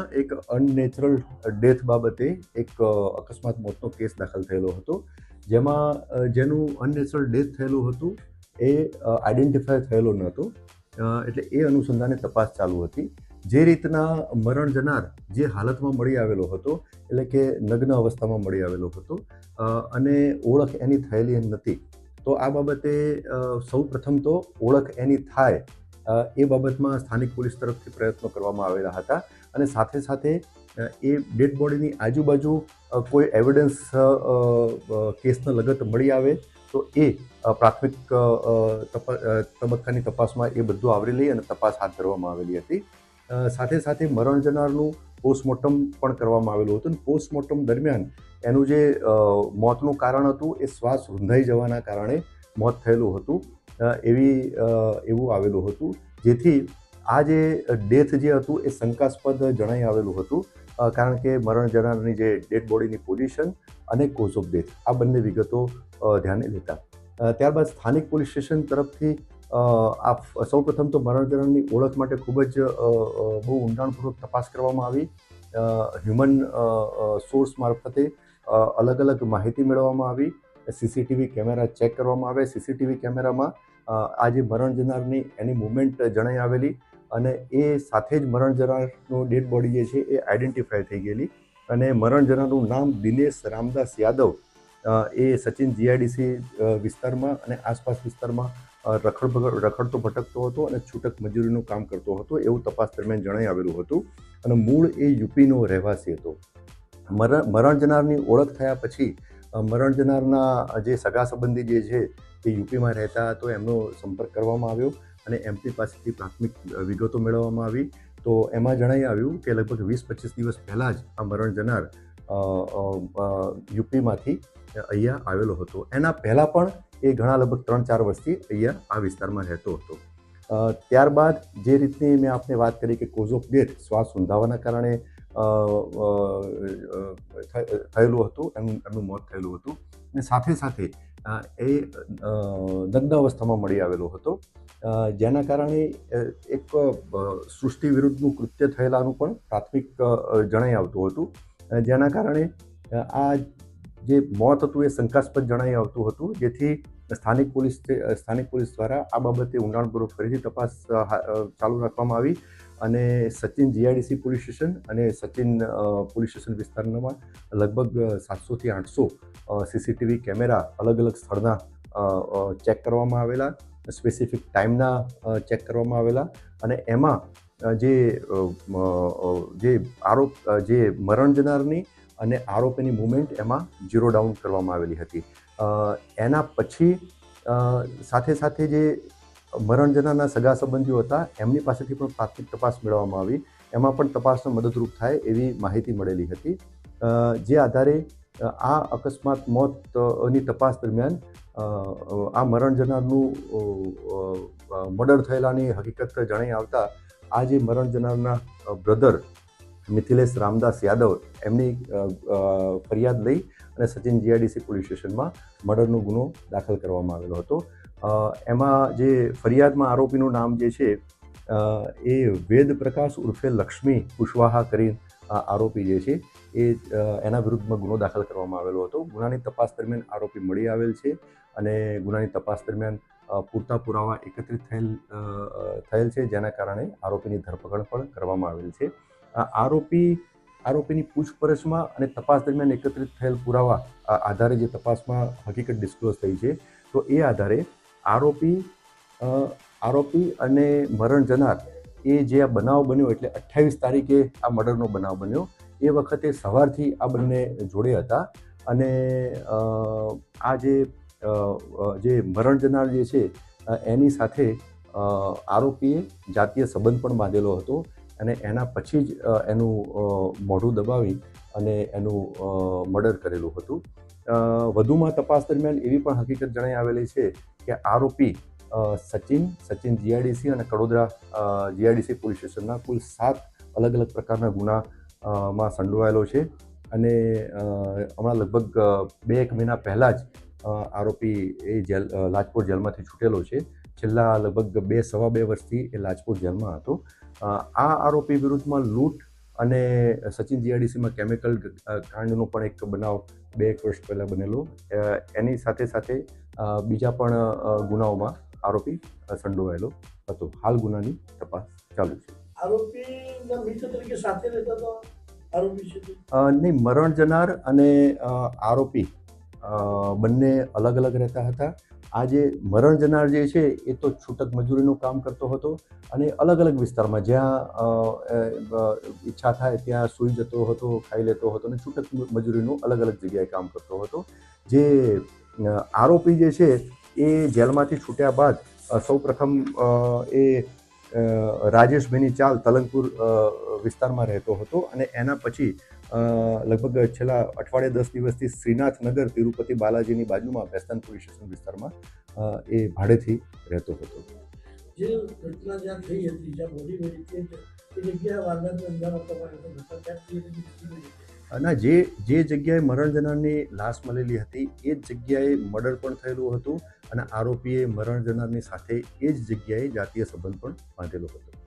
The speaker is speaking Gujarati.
રાજકોટમાં એક અનનેચરલ ડેથ બાબતે એક અકસ્માત મોતનો કેસ દાખલ થયેલો હતો. જેમાં જેનું અનનેચરલ ડેથ થયેલું હતું એ આઈડેન્ટિફાય થયેલો નહોતો. હતો એટલે એ અનુસંધાને તપાસ ચાલુ હતી. જે રીતના મરણ જનાર જે હાલતમાં મળી આવેલો હતો, એટલે કે નગ્ન અવસ્થામાં મળી આવેલો હતો અને ઓળખ એની થયેલી નથી. તો આ બાબતે સૌ પ્રથમ તો ઓળખ એની થાય એ બાબતમાં સ્થાનિક પોલીસ તરફથી પ્રયત્નો કરવામાં આવેલા હતા અને સાથે સાથે એ ડેડ બોડીની આજુબાજુ કોઈ એવિડન્સ કેસના લગત મળી આવે તો એ પ્રાથમિક તબક્કાની તપાસમાં એ બધું આવરી લઈ અને તપાસ હાથ ધરવામાં આવેલી હતી. સાથે સાથે મરણ જનારનું પોસ્ટમોર્ટમ પણ કરવામાં આવેલું હતું અને પોસ્ટમોર્ટમ દરમિયાન એનું જે મોતનું કારણ હતું એ શ્વાસ રૂંધાઈ જવાના કારણે મોત થયેલું હતું. એવી એવું આવેલું હતું. જેથી આ જે ડેથ જે હતું એ શંકાસ્પદ જણાઈ આવેલું હતું. કારણ કે મરણ જનારની જે ડેડ બોડીની પોઝિશન અને કોઝ ઓફ ડેથ આ બંને વિગતો ધ્યાને લેતા. ત્યારબાદ સ્થાનિક પોલીસ સ્ટેશન તરફથી આ સૌપ્રથમ તો મરણ ઓળખ માટે ખૂબ જ બહુ ઊંડાણપૂર્વક તપાસ કરવામાં આવી. હ્યુમન સોર્સ મારફતે અલગ અલગ માહિતી મેળવવામાં આવી. સીસીટીવી કેમેરા ચેક કરવામાં આવે સીસીટીવી કેમેરામાં અ, આ જે મરણ જનારની એની મુવમેન્ટ જણાઈ આવેલી અને એ સાથે જ મરણ જનારનું ડેડ બોડી જે છે એ આઈડેન્ટિફાય થઈ ગયેલી. અને મરણ જનારનું નામ દિનેશ રામદાસ યાદવ એ સચિન જીઆઈડીસી વિસ્તારમાં અને આસપાસ વિસ્તારમાં રખડ રખડતો ભટકતો હતો અને છૂટક મજૂરીનું કામ કરતો હતો એવું તપાસ દરમિયાન જણાઈ આવેલું હતું. અને મૂળ એ યુપીનો રહેવાસી હતો. મરણ મરણ જનારની ઓળખ થયા પછી મરણ જનારના જે સગા સંબંધી જે છે એ યુપીમાં રહેતા તો એમનો સંપર્ક કરવામાં આવ્યો અને એમપી પાસેથી પ્રાથમિક વિગતો મેળવવામાં આવી. તો એમાં જણાઈ આવ્યું કે લગભગ વીસ પચીસ દિવસ પહેલાં જ આ મરણ જનાર યુપીમાંથી અહીંયા આવેલો હતો. એના પહેલાં પણ એ ઘણા લગભગ ત્રણ ચાર વર્ષથી અહીંયા આ વિસ્તારમાં રહેતો હતો. ત્યારબાદ જે રીતની મેં આપને વાત કરી કે કોઝ ઓફ ડેથ શ્વાસ ઊંધાવાના કારણે થયેલું હતું એમનું એમનું મોત થયેલું હતું. અને સાથે સાથે એ અવસ્થામાં મળી આવેલો હતો. જેના કારણે એક સૃષ્ટિ વિરુદ્ધનું કૃત્ય થયેલાનું પણ પ્રાથમિક જણાઈ આવતું હતું. જેના કારણે આ જે મોત હતું એ શંકાસ્પદ જણાઈ આવતું હતું. જેથી સ્થાનિક પોલીસ સ્થાનિક પોલીસ દ્વારા આ બાબતે ઊંડાણપૂર્વક ફરીથી તપાસ ચાલુ રાખવામાં આવી. અને સચિન જીઆઈડીસી પોલીસ સ્ટેશન અને સચિન પોલીસ સ્ટેશન વિસ્તારમાં લગભગ સાતસોથી આઠસો સીસીટીવી કેમેરા અલગ અલગ સ્થળના ચેક કરવામાં આવેલા, સ્પેસિફિક ટાઈમના ચેક કરવામાં આવેલા અને એમાં જે જે આરોપ જે મરણ જનારની અને આરોપીની મુવમેન્ટ એમાં ઝીરો ડાઉન કરવામાં આવેલી હતી. એના પછી સાથે સાથે જે મરણ જનારના સગા સંબંધીઓ હતા. એમની પાસેથી પણ પ્રાથમિક તપાસ મેળવવામાં આવી. એમાં પણ તપાસને મદદરૂપ થાય એવી માહિતી મળેલી હતી. જે આધારે આ અકસ્માત મોતની તપાસ દરમિયાન આ મરણ જનારનું મર્ડર થયેલાની હકીકત જણાઈ આવતા, આ જે મરણ જનારના બ્રધર મિથિલેશ રામદાસ યાદવ એમની ફરિયાદ લઈ અને સચિન જીઆઈડીસી પોલીસ સ્ટેશનમાં મર્ડરનો ગુનો દાખલ કરવામાં આવેલો હતો. એમાં જે ફરિયાદમાં આરોપીનું નામ જે છે એ વેદ પ્રકાશ ઉર્ફે લક્ષ્મી કુશવાહા કરી આરોપી જે છે, એ એના વિરુદ્ધમાં ગુનો દાખલ કરવામાં આવેલો હતો. ગુનાની તપાસ દરમિયાન આરોપી મળી આવેલ છે અને ગુનાની તપાસ દરમિયાન પૂરતા પુરાવા એકત્રિત થયેલ થયેલ છે, જેના કારણે આરોપીની ધરપકડ પણ કરવામાં આવેલ છે. આરોપી, આરોપીની પૂછપરછમાં અને તપાસ દરમિયાન એકત્રિત થયેલ પુરાવા આધારે જે તપાસમાં હકીકત ડિસ્ક્લોઝ થઈ છે, તો એ આધારે આરોપી આરોપી અને મરણ જનાર એ જે આ બનાવ બન્યો એટલે અઠ્યાવીસ તારીખે આ મર્ડરનો બનાવ બન્યો. એ વખતે સવારથી આ બંને જોડે હતા અને આ જે જે મરણ જનાર જે છે એની સાથે આરોપીએ જાતીય સંબંધ પણ બાંધેલો હતો અને એના પછી જ એનું મોઢું દબાવી અને એનું મર્ડર કરેલું હતું. વધુમાં તપાસ દરમિયાન એવી પણ હકીકત જણાઈ આવેલી છે કે આરોપી સચિન સચિન જીઆઈડીસી અને કડોદરા જીઆઈડીસી પોલીસ સ્ટેશનના કુલ સાત અલગ અલગ પ્રકારના ગુના અ, માં સંડોવાયેલો છે અને હમણાં લગભગ બે એક મહિના પહેલાં જ આરોપી એ જેલ લાજપોર જેલમાંથી છૂટેલો છે. છેલ્લા લગભગ બે સવા બે વર્ષથી એ લાજપોર જેલમાં હતો. આ આરોપી વિરુદ્ધમાં લૂંટ અને સચિન જીઆરડીસીમાં કેમિકલ કાંડનો પણ એક બનાવ બે એક વર્ષ પહેલાં બનેલો. એની સાથે સાથે બીજા પણ ગુનાઓમાં આરોપી સંડોવાયેલો હતો. હાલ ગુનાની તપાસ ચાલુ છે. આરોપીના મિત્ર તરીકે સાથે રહેતા હતા આરોપી છે તે. અ, નહીં મરણ જનાર અને આરોપી બંને અલગ અલગ રહેતા હતા. આ જે મરણ જનાર જે છે, એ તો છૂટક મજૂરીનું કામ કરતો હતો અને અલગ અલગ વિસ્તારમાં જ્યાં ઈચ્છા થાય ત્યાં સૂઈ જતો હતો, ખાઈ લેતો હતો અને છૂટક મજૂરીનું અલગ અલગ જગ્યાએ કામ કરતો હતો. જે આરોપી જે છે, એ જેલમાંથી છૂટ્યા બાદ સૌપ્રથમ એ રાજેશભાઈની ચાલ તલંગપુર વિસ્તારમાં રહેતો હતો અને એના પછી લગભગ છેલ્લા અઠવાડિયે દસ દિવસથી શ્રીનાથનગર તિરુપતિ બાલાજીની બાજુમાં વેસ્ટર્ન પોલીસ સ્ટેશન વિસ્તારમાં એ ભાડેથી રહેતો હતો. જે અને જે જે જગ્યાએ મરણ જનારની લાશ મળેલી હતી, એ જ જગ્યાએ મર્ડર પણ થયેલું હતું અને આરોપીએ મરણ જનારની સાથે એ જ જગ્યાએ જાતીય સંબંધ પણ બાંધેલો હતો.